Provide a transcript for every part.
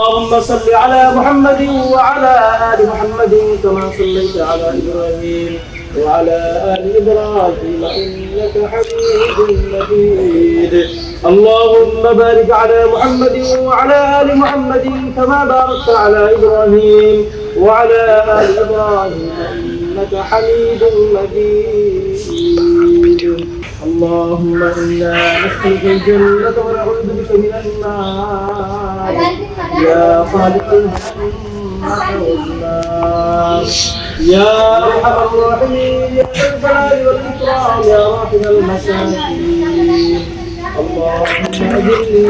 اللهم صل على محمد وعلى آل محمد كما صليت على إبراهيم وعلى آل إبراهيم إنك حميد مجيد. اللهم بارك على محمد وعلى آل محمد كما باركت على إبراهيم وعلى آل إبراهيم إنك حميد مجيد. اللهم إنا نسألك الجنة ونعوذ بك من النار. يا خالق الجنة والنار يا أرحم الراحمين يا ذا الجلال والإكرام يا راحم المساكين اللهم أجرني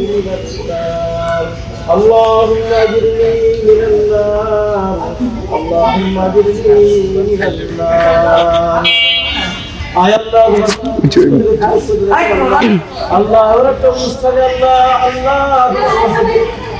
من النار اللهم أجرني من النار اللهم أجرني من النار আয় আল্লাহ আল্লাহ রব্বুল মুস্তাদি আল্লাহ আল্লাহ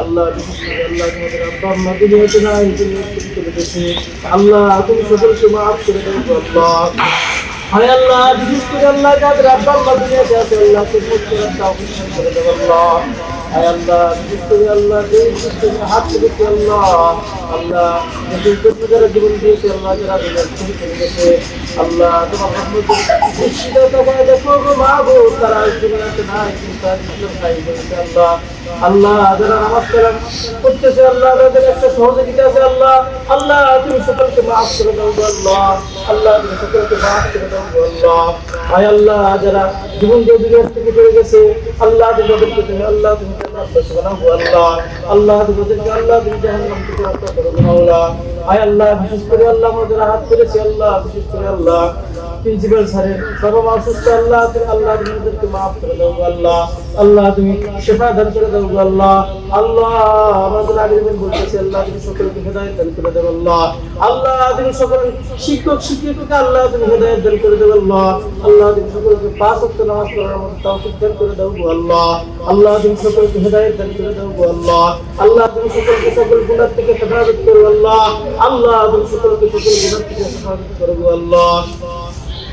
আল্লাহ আল্লাহ তোমাদের আব্বা আম্মা দুনিয়াতে নাই চলে গেছে। আল্লাহ, তুমি সকলকে মাফ করে হায় আল্লাহ, বিশেষ করে আল্লাহ আল্লাহ আল্লাহ। আল্লাহ তুমি সকলকে মাফ করে দাও আল্লাহ। আল্লাহ সকলকে মাফ করে দাও আল্লাহ। আয় আল্লাহ, যারা জীবন দুনিয়ার থেকে চলে গেছে আল্লাহ, বিশেষ করে আল্লাহ। প্রিন্সিপাল স্যারের বাবা অসুস্থ, আল্লাহ তুমি আল্লাহ তুমি ওদেরকে মাফ করে দাও আল্লাহ। আল্লাহ তুমি শেফা দান করে দাও আল্লাহ। আল্লাহ, আমাদের আগের দিন বলতেছে, আল্লাহ তুমি সকলকে হেদায়ত দান করে দেবো আল্লাহ। আল্লাহ তুমি সকল শিক্ষক, শিক্ষিকাকে আল্লাহ তুমি হেদায়ত দান করে দেবো আল্লাহ। আল্লাহ তুমি সকলকে পাঁচ ওয়াক্ত নামাজ পড়ার মতো তৌফিক দান করে দাও আল্লাহ। আল্লাহ তুমি সকলকে হেদায়ত দান করে দাও আল্লাহ। আল্লাহ তুমি সকলকে সকল গুনাহ থেকে হেফাজত করো আল্লাহ। আল্লাহ তুমি সকলকে সকল গুনাহ থেকে হেফাজত করো আল্লাহ।